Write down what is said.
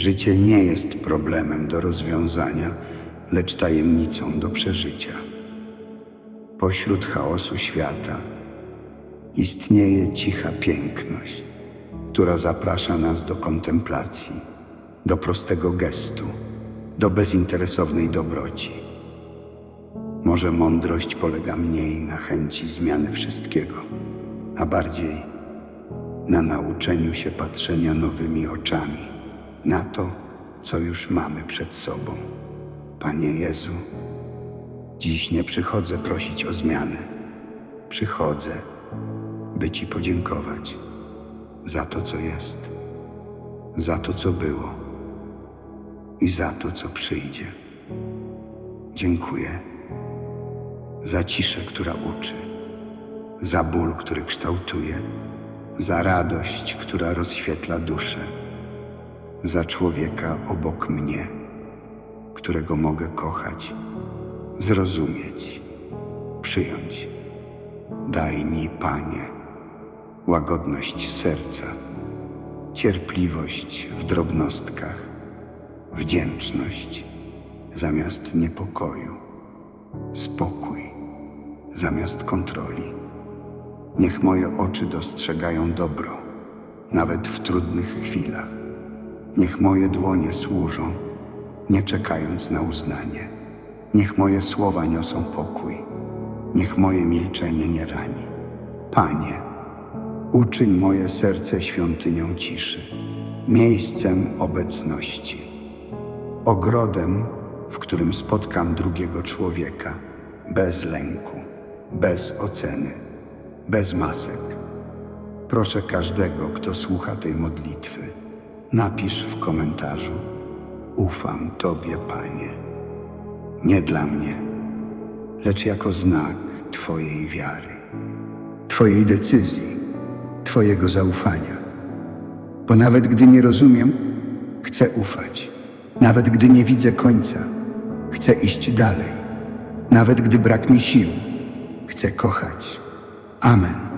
Życie nie jest problemem do rozwiązania, lecz tajemnicą do przeżycia. Pośród chaosu świata istnieje cicha piękność, która zaprasza nas do kontemplacji, do prostego gestu, do bezinteresownej dobroci. Może mądrość polega mniej na chęci zmiany wszystkiego, a bardziej na nauczeniu się patrzenia nowymi oczami na to, co już mamy przed sobą. Panie Jezu, dziś nie przychodzę prosić o zmianę. Przychodzę, by Ci podziękować za to, co jest, za to, co było i za to, co przyjdzie. Dziękuję za ciszę, która uczy, za ból, który kształtuje, za radość, która rozświetla duszę, za człowieka obok mnie, którego mogę kochać, zrozumieć, przyjąć. Daj mi, Panie, łagodność serca, cierpliwość w drobnostkach, wdzięczność zamiast niepokoju, spokój zamiast kontroli. Niech moje oczy dostrzegają dobro, nawet w trudnych chwilach. Niech moje dłonie służą, nie czekając na uznanie. Niech moje słowa niosą pokój. Niech moje milczenie nie rani. Panie, uczyń moje serce świątynią ciszy, miejscem obecności, ogrodem, w którym spotkam drugiego człowieka, bez lęku, bez oceny, bez masek. Proszę każdego, kto słucha tej modlitwy, napisz w komentarzu: Ufam Tobie, Panie. Nie dla mnie, lecz jako znak Twojej wiary, Twojej decyzji, Twojego zaufania. Bo nawet gdy nie rozumiem, chcę ufać. Nawet gdy nie widzę końca, chcę iść dalej. Nawet gdy brak mi sił, chcę kochać. Amen.